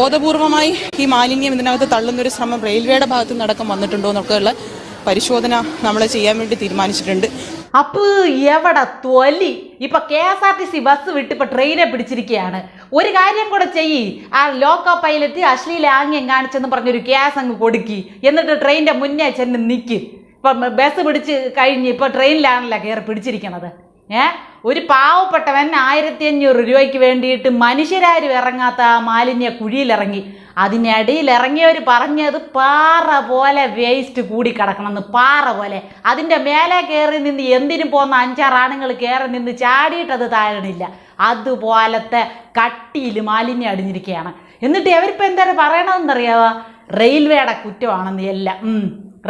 ബോധപൂർവമായി ഈ മാലിന്യം ഇതിനകത്ത് തള്ളുന്നൊരു ശ്രമം റെയിൽവേയുടെ ഭാഗത്ത് നടക്കം വന്നിട്ടുണ്ടോ എന്നൊക്കെയുള്ള പരിശോധന നമ്മൾ ചെയ്യാൻ വേണ്ടി തീരുമാനിച്ചിട്ടുണ്ട്. അപ്പ് എവിടെ തൊലി ഇപ്പൊ K S R T C bus വിട്ട് ഇപ്പൊ ട്രെയിനെ പിടിച്ചിരിക്കുകയാണ് ഒരു കാര്യം കൂടെ ചെയ്യ്. ആ ലോക്കോ പൈലറ്റ് അശ്ലീല ആംഗ്യം കാണിച്ചെന്ന് പറഞ്ഞൊരു കേസ് അങ്ങ് കൊടുക്കി. എന്നിട്ട് ട്രെയിനിന്റെ മുന്നേ ചെന്ന് നിൽക്കും ഇപ്പൊ ബസ് പിടിച്ച് കഴിഞ്ഞ് ഇപ്പൊ ട്രെയിനിലാണല്ലോ കയറി പിടിച്ചിരിക്കണത്. ഏ? ഒരു പാവപ്പെട്ടവൻ ആയിരത്തി അഞ്ഞൂറ് രൂപയ്ക്ക് വേണ്ടിയിട്ട് മനുഷ്യരാരും ഇറങ്ങാത്ത ആ മാലിന്യ കുഴിയിലിറങ്ങി. അതിനിടയിൽ ഇറങ്ങിയവർ പറഞ്ഞത് പാറ പോലെ വേസ്റ്റ് കൂടി കിടക്കണമെന്ന് പാറ പോലെ. അതിന്റെ മേലെ കയറി നിന്ന് എന്തിനും പോകുന്ന അഞ്ചാറ് ആണുങ്ങൾ കയറി നിന്ന് ചാടിയിട്ടത് താഴണില്ല. അതുപോലത്തെ കട്ടിയിൽ മാലിന്യം അടിഞ്ഞിരിക്കുകയാണ്. എന്നിട്ട് അവരിപ്പോൾ എന്താണ് പറയണതെന്നറിയാവോ? റെയിൽവേയുടെ കുറ്റമാണെന്ന് എല്ലാം.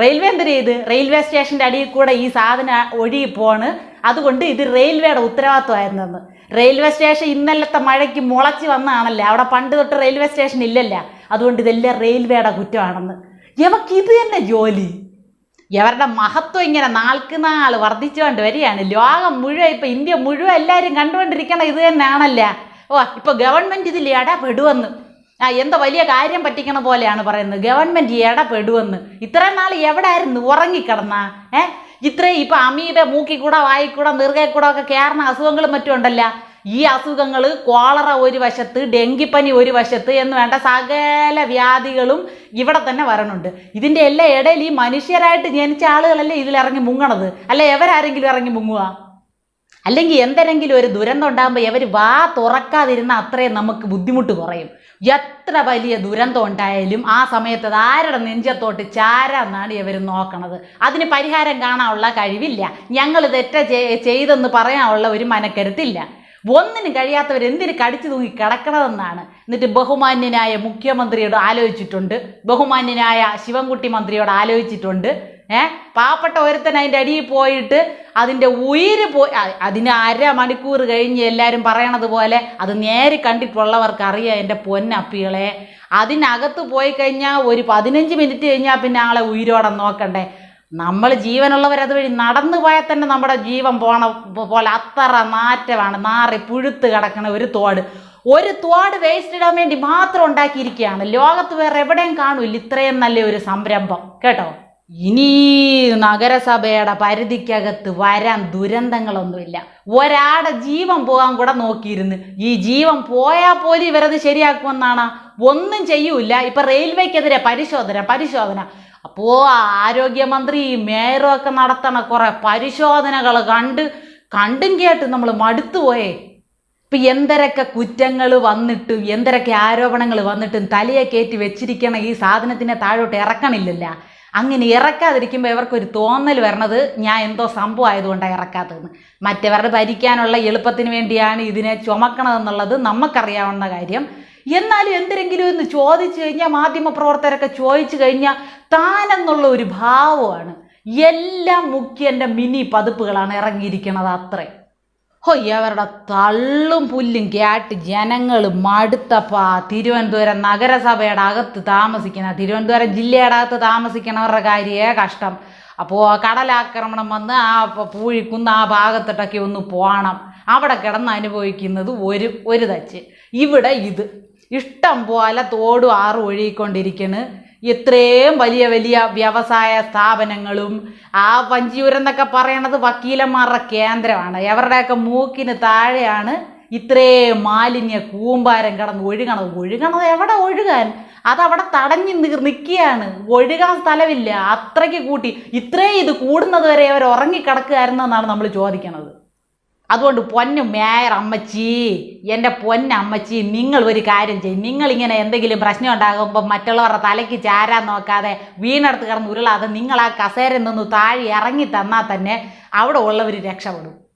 റെയിൽവേ എന്തൊരു ചെയ്ത് റെയിൽവേ സ്റ്റേഷന്റെ അടിയിൽ കൂടെ ഈ സാധനം ഒഴുകി പോണ്. അതുകൊണ്ട് ഇത് റെയിൽവേയുടെ ഉത്തരവാദിത്വമായിരുന്നെന്ന്. റെയിൽവേ സ്റ്റേഷൻ ഇന്നലത്തെ മഴയ്ക്ക് മുളച്ച് വന്നതാണല്ലേ അവിടെ പണ്ട് തൊട്ട് റെയിൽവേ സ്റ്റേഷൻ ഇല്ലല്ല. അതുകൊണ്ട് ഇതെല്ലാം റെയിൽവേയുടെ കുറ്റമാണെന്ന്. ഇവക്ക് ഇത് തന്നെ ജോലി. ഇവരുടെ മഹത്വം ഇങ്ങനെ നാൾക്ക് നാൾ വർദ്ധിച്ചുകൊണ്ട് വരികയാണ്. ലോകം മുഴുവൻ ഇപ്പം ഇന്ത്യ മുഴുവൻ എല്ലാവരും കണ്ടുകൊണ്ടിരിക്കണം ഇത് തന്നെയാണല്ല? ഓ ഇപ്പോൾ ഗവൺമെന്റ് ഇതിൽ ഇടപെടുവെന്ന്. ആ എന്താ വലിയ കാര്യം പറ്റിക്കണ പോലെയാണ് പറയുന്നത്. ഗവൺമെന്റ് ഇടപെടുവെന്ന്. ഇത്രയും നാൾ എവിടെ ആയിരുന്നു ഉറങ്ങിക്കിടന്ന? ഏ? ഇത്രയും ഇപ്പൊ അമീബ മൂക്കിക്കൂടെ വായിക്കൂടെ കൂടെ ഒക്കെ കയറുന്ന അസുഖങ്ങളും മറ്റും ഉണ്ടല്ല. ഈ അസുഖങ്ങൾ കോളറ ഒരു വശത്ത് ഡെങ്കിപ്പനി ഒരു വശത്ത് എന്ന് വേണ്ട സകല വ്യാധികളും ഇവിടെ തന്നെ വരണുണ്ട്. ഇതിന്റെ എല്ലാ ഇടയിൽ ഈ മനുഷ്യരായിട്ട് ജനിച്ച ആളുകളല്ലേ ഇതിലിറങ്ങി മുങ്ങണത്? അല്ലെ എവരാരെങ്കിലും ഇറങ്ങി മുങ്ങുക അല്ലെങ്കിൽ എന്തെങ്കിലും ഒരു ദുരന്തം ഉണ്ടാകുമ്പോൾ ഇവർ വാ തുറക്കാതിരുന്ന അത്രയും നമുക്ക് ബുദ്ധിമുട്ട് കുറയും. എത്ര വലിയ ദുരന്തം ഉണ്ടായാലും ആ സമയത്ത് ആരുടെ നെഞ്ചത്തോട്ട് ചാരാന്നാണ് ഇവർ നോക്കണത്. അതിന് പരിഹാരം കാണാനുള്ള കഴിവില്ല. ഞങ്ങൾ തെറ്റ ചെയ്തെന്ന് പറയാനുള്ള ഒരു മനക്കരുത്തില്ല. ഒന്നിനും കഴിയാത്തവർ എന്തിന് കടിച്ചു തൂങ്ങി കിടക്കണതെന്നാണ്. എന്നിട്ട് ബഹുമാന്യനായ മുഖ്യമന്ത്രിയോട് ആലോചിച്ചിട്ടുണ്ട്. ബഹുമാന്യനായ ശിവൻകുട്ടി മന്ത്രിയോട് ആലോചിച്ചിട്ടുണ്ട്. ഏ? പാവപ്പെട്ട ഒരുത്തൻ അതിന്റെ അടിയിൽ പോയിട്ട് അതിന്റെ ഉയിര് പോയി അതിന് അര മണിക്കൂർ കഴിഞ്ഞ് എല്ലാവരും പറയണത് പോലെ അത് നേരെ കണ്ടിട്ടുള്ളവർക്ക് അറിയാം എന്റെ പൊന്നപ്പികളെ. അതിനകത്ത് പോയി കഴിഞ്ഞാൽ ഒരു പതിനഞ്ച് മിനിറ്റ് കഴിഞ്ഞാൽ പിന്നെ ആളെ ഉയിരോടെ നോക്കണ്ടേ. നമ്മൾ ജീവനുള്ളവർ അതുവഴി നടന്നു പോയാൽ തന്നെ നമ്മുടെ ജീവൻ പോണ പോലെ അത്ര നാറ്റമാണ്. നാറി പുഴുത്ത് കിടക്കണ ഒരു തോട്. ഒരു തോട് വേസ്റ്റ് ഇടാൻ വേണ്ടി മാത്രം ഉണ്ടാക്കിയിരിക്കുകയാണ്. ലോകത്ത് വേറെ എവിടെയും കാണില്ല ഇത്രയും നല്ല ഒരു സംരംഭം. കേട്ടോ? ഇനി നഗരസഭയുടെ പരിധിക്കകത്ത് വരാൻ ദുരന്തങ്ങളൊന്നുമില്ല. ഒരാടെ ജീവൻ പോകാൻ കൂടെ നോക്കിയിരുന്നു ഈ ജീവൻ പോയാൽ പോലും ഇവരത് ശരിയാക്കുമെന്നാണ് ഒന്നും ചെയ്യൂല ഇപ്പൊ റെയിൽവേക്കെതിരെ പരിശോധന പരിശോധന. അപ്പോ ആരോഗ്യമന്ത്രി മേയറും ഒക്കെ നടത്തണ കുറെ പരിശോധനകൾ കണ്ട് കണ്ടും കേട്ട് നമ്മൾ മടുത്തുപോയേ ഇപ്പൊ എന്തരൊക്കെ കുറ്റങ്ങൾ വന്നിട്ടും എന്തരൊക്കെ ആരോപണങ്ങൾ വന്നിട്ടും തലയെ കയറ്റി വെച്ചിരിക്കണ ഈ സാധനത്തിനെ താഴോട്ട് ഇറക്കണില്ലല്ല. അങ്ങനെ ഇറക്കാതിരിക്കുമ്പോൾ ഇവർക്കൊരു തോന്നൽ വരണത് ഞാൻ എന്തോ സംഭവം ആയതുകൊണ്ടാണ് ഇറക്കാത്തതെന്ന്. മറ്റവരുടെ ഭരിക്കാനുള്ള എളുപ്പത്തിന് വേണ്ടിയാണ് ഇതിനെ ചുമക്കണതെന്നുള്ളത് നമുക്കറിയാവുന്ന കാര്യം. എന്നാലും എന്തെങ്കിലും ഒന്ന് ചോദിച്ചു കഴിഞ്ഞാൽ മാധ്യമപ്രവർത്തകരൊക്കെ ചോദിച്ചു കഴിഞ്ഞാൽ താനെന്നുള്ള ഒരു ഭാവമാണ്. എല്ലാം മുഖ്യന്റെ മിനി പതിപ്പുകളാണ് ഇറങ്ങിയിരിക്കുന്നത് അത്രേ. ഹോ അവരുടെ തള്ളും പുല്ലും കേട്ട് ജനങ്ങൾ മടുത്തപ്പാ. തിരുവനന്തപുരം നഗരസഭയുടെ അകത്ത് താമസിക്കുന്ന തിരുവനന്തപുരം ജില്ലയുടെ അകത്ത് താമസിക്കണവരുടെ കാര്യേ കഷ്ടം. അപ്പോൾ കടലാക്രമണം വന്ന് ആ പൂഴിക്കുന്ന് ആ ഭാഗത്തിട്ടൊക്കെ ഒന്ന് പോകണം അവിടെ കിടന്ന് അനുഭവിക്കുന്നത് ഒരു ഒരു തച്ച്. ഇവിടെ ഇത്. ഇഷ്ടം പോലെ തോടും ആറും ഒഴുകിക്കൊണ്ടിരിക്കണ്. ഇത്രയും വലിയ വലിയ വ്യവസായ സ്ഥാപനങ്ങളും ആ വഞ്ചിയൂരം എന്നൊക്കെ പറയണത് വക്കീലന്മാരുടെ കേന്ദ്രമാണ്. എവരുടെയൊക്കെ മൂക്കിന് താഴെയാണ് ഇത്രയും മാലിന്യ കൂമ്പാരം കിടന്ന് ഒഴുകണത്. ഒഴുകണത് എവിടെ ഒഴുകാൻ? അതവിടെ തടഞ്ഞു നിൽക്കുകയാണ്. ഒഴുകാൻ സ്ഥലമില്ല. അത്രയ്ക്ക് കൂട്ടി. ഇത്രയും ഇത് കൂടുന്നത് വരെ അവർ ഉറങ്ങിക്കിടക്കുകയായിരുന്നു എന്നാണ് നമ്മൾ ചോദിക്കണത്. അതുകൊണ്ട് പൊന്നു മേയർ അമ്മച്ചി എന്റെ പൊന്നമ്മച്ചി നിങ്ങൾ ഒരു കാര്യം ചെയ്യും. നിങ്ങളിങ്ങനെ എന്തെങ്കിലും പ്രശ്നം ഉണ്ടാകുമ്പോൾ മറ്റുള്ളവരുടെ തലയ്ക്ക് ചാരാൻ നോക്കാതെ വീണെടുത്ത് കിടന്ന് ഉരുളാതെ നിങ്ങൾ ആ കസേരയിൽ നിന്ന് താഴെ ഇറങ്ങി തന്നാൽ തന്നെ അവിടെ ഉള്ളവർ രക്ഷപ്പെടും.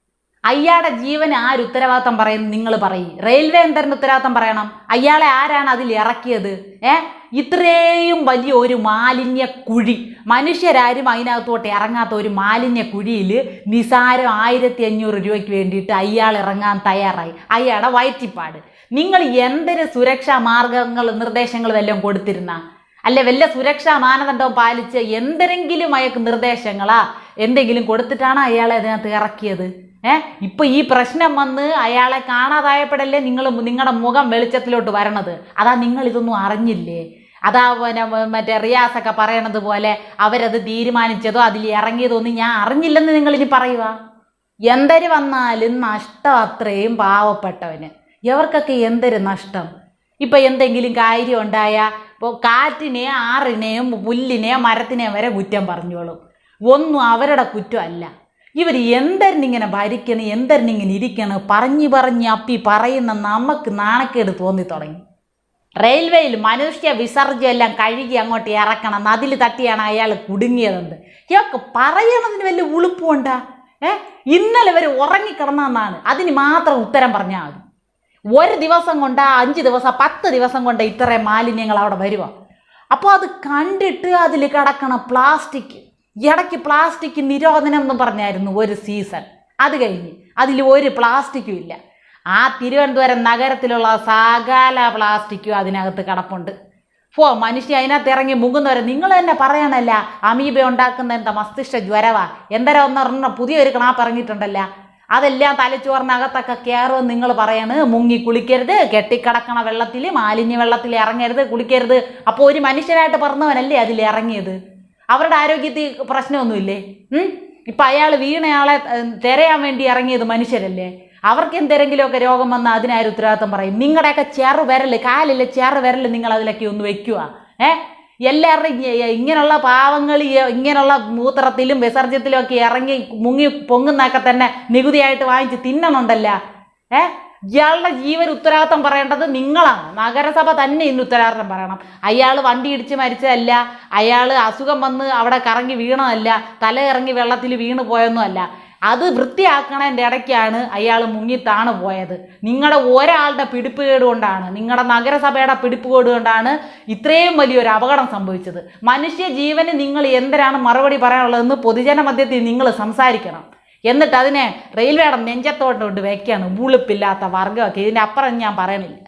അയാളുടെ ജീവൻ ആര് ഉത്തരവാദിത്തം പറയും നിങ്ങൾ പറയും. റെയിൽവേ എന്തറിന് ഉത്തരവാദിത്തം പറയണം. അയാളെ ആരാണ് അതിൽ ഇറക്കിയത്? ഏ? ഇത്രയും വലിയ ഒരു മാലിന്യ കുഴി. മനുഷ്യരാരും അതിനകത്തോട്ട് ഇറങ്ങാത്ത ഒരു മാലിന്യ കുഴിയിൽ നിസാരം ആയിരത്തി അഞ്ഞൂറ് രൂപയ്ക്ക് വേണ്ടിയിട്ട് അയാൾ ഇറങ്ങാൻ തയ്യാറായി. അയാളുടെ വയറ്റിപ്പാട്. നിങ്ങൾ എന്തിന് സുരക്ഷാ മാർഗങ്ങൾ നിർദ്ദേശങ്ങൾ വല്ലതും കൊടുത്തിരുന്ന? അല്ലെ വല്ല സുരക്ഷാ മാനദണ്ഡവും പാലിച്ച് എന്തെങ്കിലും അയാൾക്ക് നിർദ്ദേശങ്ങളാ? എന്തെങ്കിലും കൊടുത്തിട്ടാണ് അയാളെ അതിനകത്ത് ഇറക്കിയത്? ഏ? ഇപ്പൊ ഈ പ്രശ്നം വന്ന് അയാളെ കാണാതായപ്പോഴല്ലേ നിങ്ങൾ നിങ്ങളുടെ മുഖം വെളിച്ചത്തിലോട്ട് വരണത്? അതാ നിങ്ങൾ ഇതൊന്നും അറിഞ്ഞില്ലേ? അതാ പിന്നെ മറ്റേ റിയാസൊക്കെ പറയണത് പോലെ അവരത് തീരുമാനിച്ചതോ അതിൽ ഇറങ്ങിയതോ ഒന്നും ഞാൻ അറിഞ്ഞില്ലെന്ന് നിങ്ങൾ ഇനി പറയുക എന്തൊരു വന്നാലും നഷ്ടം അത്രയും പാവപ്പെട്ടവന്. എവർക്കൊക്കെ എന്തൊരു നഷ്ടം? ഇപ്പം എന്തെങ്കിലും കാര്യം ഉണ്ടായാൽ ഇപ്പോൾ കാറ്റിനെയും ആറിനെയും പുല്ലിനെയും മരത്തിനെയും വരെ കുറ്റം പറഞ്ഞോളും. ഒന്നും അവരുടെ കുറ്റമല്ല ഇവർ എന്തരിനിങ്ങനെ ഭരിക്കണം എന്തരിനിങ്ങനെ ഇരിക്കണം പറഞ്ഞു പറഞ്ഞ് അപ്പി പറയുന്ന നമുക്ക് നാണക്കേട് തോന്നി തുടങ്ങി. റെയിൽവേയിൽ മനുഷ്യ വിസർജ്യം എല്ലാം കഴുകി അങ്ങോട്ട് ഇറക്കണം നദിൽ തട്ടിയാണ് അയാൾ കുടുങ്ങിയതെന്ന്. ഇയാൾക്ക് പറയണതിന് വലിയ ഉളുപ്പുണ്ടാ ഏ? ഇന്നലെ വരെ ഉറങ്ങിക്കിടന്നാണ് അതിന് മാത്രം ഉത്തരം പറഞ്ഞാൽ മതി. ഒരു ദിവസം കൊണ്ട് അഞ്ച് ദിവസം പത്ത് ദിവസം കൊണ്ട് ഇത്രയും മാലിന്യങ്ങൾ അവിടെ വരുവാ. അപ്പോൾ അത് കണ്ടിട്ട് അതിൽ കിടക്കണം പ്ലാസ്റ്റിക് ഇടയ്ക്ക് പ്ലാസ്റ്റിക് നിരോധനം എന്ന് പറഞ്ഞായിരുന്നു ഒരു സീസൺ. അത് കഴിഞ്ഞ് അതിൽ ഒരു പ്ലാസ്റ്റിക്കും ഇല്ല. ആ തിരുവനന്തപുരം നഗരത്തിലുള്ള സകല പ്ലാസ്റ്റിക്കും അതിനകത്ത് കിടപ്പുണ്ട്. ഫോ മനുഷ്യ അതിനകത്ത് ഇറങ്ങി മുങ്ങുന്നവരെ നിങ്ങൾ തന്നെ പറയണല്ല അമീബ ഉണ്ടാക്കുന്ന എന്താ മസ്തിഷ്ക ജ്വരവാ? എന്തര ഒന്നറിഞ്ഞ പുതിയൊരു ക്ലാപ്പ് ഇറങ്ങിയിട്ടുണ്ടല്ല? അതെല്ലാം തലച്ചോറിനകത്തൊക്കെ കയറുമെന്ന് നിങ്ങൾ പറയണ്. മുങ്ങി കുളിക്കരുത് കെട്ടിക്കിടക്കണ വെള്ളത്തിൽ മാലിന്യ വെള്ളത്തിൽ ഇറങ്ങരുത് കുളിക്കരുത്. അപ്പോൾ ഒരു മനുഷ്യനായിട്ട് പറഞ്ഞവനല്ലേ അതിൽ ഇറങ്ങിയത്? അവരുടെ ആരോഗ്യത്തിൽ പ്രശ്നമൊന്നുമില്ലേ? ഇപ്പം അയാൾ വീണയാളെ ഏഹ്, തിരയാൻ വേണ്ടി ഇറങ്ങിയത് മനുഷ്യരല്ലേ? അവർക്ക് എന്തെങ്കിലുമൊക്കെ രോഗം വന്നാൽ അതിനാരും ഉത്തരവാദിത്തം പറയും. നിങ്ങളുടെയൊക്കെ ചെറു വിരൽ കാലിലെ ചെറു വിരൽ നിങ്ങൾ അതിലൊക്കെ ഒന്ന് വെക്കുക. ഏ? എല്ലാവരുടെയും ഇങ്ങനെയുള്ള പാവങ്ങൾ ഇങ്ങനെയുള്ള മൂത്രത്തിലും വിസർജ്യത്തിലും ഒക്കെ ഇറങ്ങി മുങ്ങി പൊങ്ങുന്നൊക്കെ തന്നെ നികുതിയായിട്ട് വാങ്ങിച്ച് തിന്നണുണ്ടല്ല. ഏ? ഇയാളുടെ ജീവൻ ഉത്തരവാദിത്തം പറയേണ്ടത് നിങ്ങളാണ്. നഗരസഭ തന്നെ ഇന്ന് ഉത്തരവാദിത്തം പറയണം. അയാൾ വണ്ടി ഇടിച്ച് മരിച്ചതല്ല അയാൾ അസുഖം വന്ന് അവിടെ കറങ്ങി വീണതല്ല തല ഇറങ്ങി വെള്ളത്തിൽ വീണ് പോയൊന്നുമല്ല അത് വൃത്തിയാക്കണതിന്റെ ഇടയ്ക്കാണ് അയാൾ മുങ്ങിത്താണ് പോയത്. നിങ്ങളുടെ ഒരാളുടെ പിടിപ്പുകേട് കൊണ്ടാണ് നിങ്ങളുടെ നഗരസഭയുടെ പിടിപ്പുകേട് കൊണ്ടാണ് ഇത്രയും വലിയൊരു അപകടം സംഭവിച്ചത്. മനുഷ്യ ജീവന് നിങ്ങൾ എന്തിനാണ് മറുപടി പറയാനുള്ളതെന്ന് പൊതുജന മധ്യത്തിൽ നിങ്ങൾ സംസാരിക്കണം. എന്നിട്ട് അതിനെ റെയിൽവേയുടെ നെഞ്ചത്തോട്ട് കൊണ്ട് വെക്കുകയാണ് ഉളുപ്പില്ലാത്ത വർഗമൊക്കെ ഇതിന്റെ അപ്പുറം ഞാൻ പറയണില്ല.